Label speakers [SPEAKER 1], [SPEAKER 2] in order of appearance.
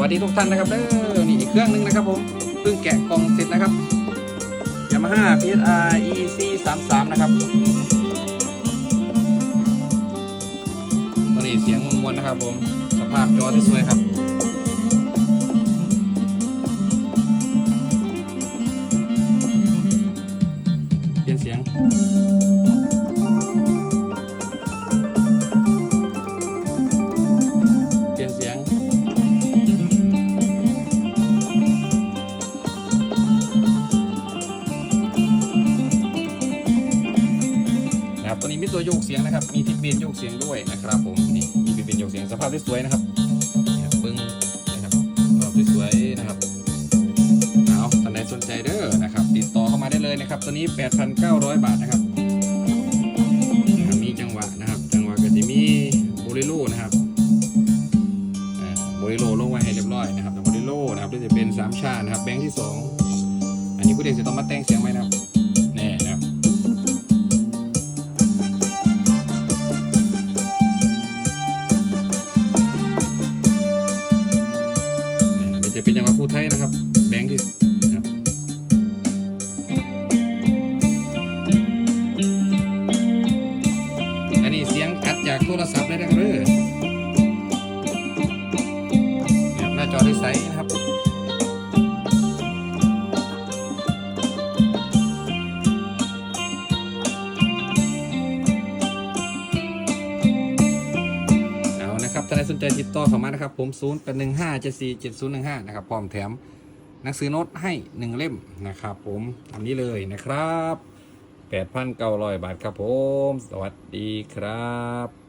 [SPEAKER 1] วัสดีทุกท่านนะครับเด้อนี่อีกเครื่องหนึงนะครับผมเพิ่งแกะกล่องเสร็จนะครับ Yamaha PSR EC 3 3นะครับตัวนี้เสียงมวลๆนะครับผม สภาพจอที่สวยครับเปลี่ยนเสียง นะครับตัวนี้มีตัวโยกเสียงนะครับ มีทิปเบนโยกเสียงด้วยนะครับผมนี่มีทิปเบนโยกเสียงสภาพสวยนะครับเบิ้งนะครับรอบที่สวยนะครับเอาท่านใดสนใจเด้อนะครับ ติดต่อเข้ามาได้เลยนะครับ ตัวนี้ 8,900 บาทนะครับนะครับมีจังหวะนะครับ จังหวะก็จะมีโบลิโลนะครับโบลิโลลงไว้ให้เรียบร้อยนะครับโบลิโลนะครับที่จะเป็นสามชาตินะครับแบงค์ที่สองอันนี้ผู้เด็กจะต้องมาแต่งเสียงไว้นะครับ เป็นจังหวะคู่ไทยนะครับ แบงค์ที่นะครับอันนี้เสียงอัดจากโทรศัพท์เลยนะครับเด้อหน้าจอที่ใสนะครับ เอานาใครสนใจติดต่อเข้ามานะครับ ผม 0 8 1 5 7 4 7 0 1 5 นะครับ พร้อมแถมหนังสือโน้ตให้ 1 เล่มนะครับ ผมทำนนี้เลยนะครับ 8,900 บาทครับผม สวัสดีครับ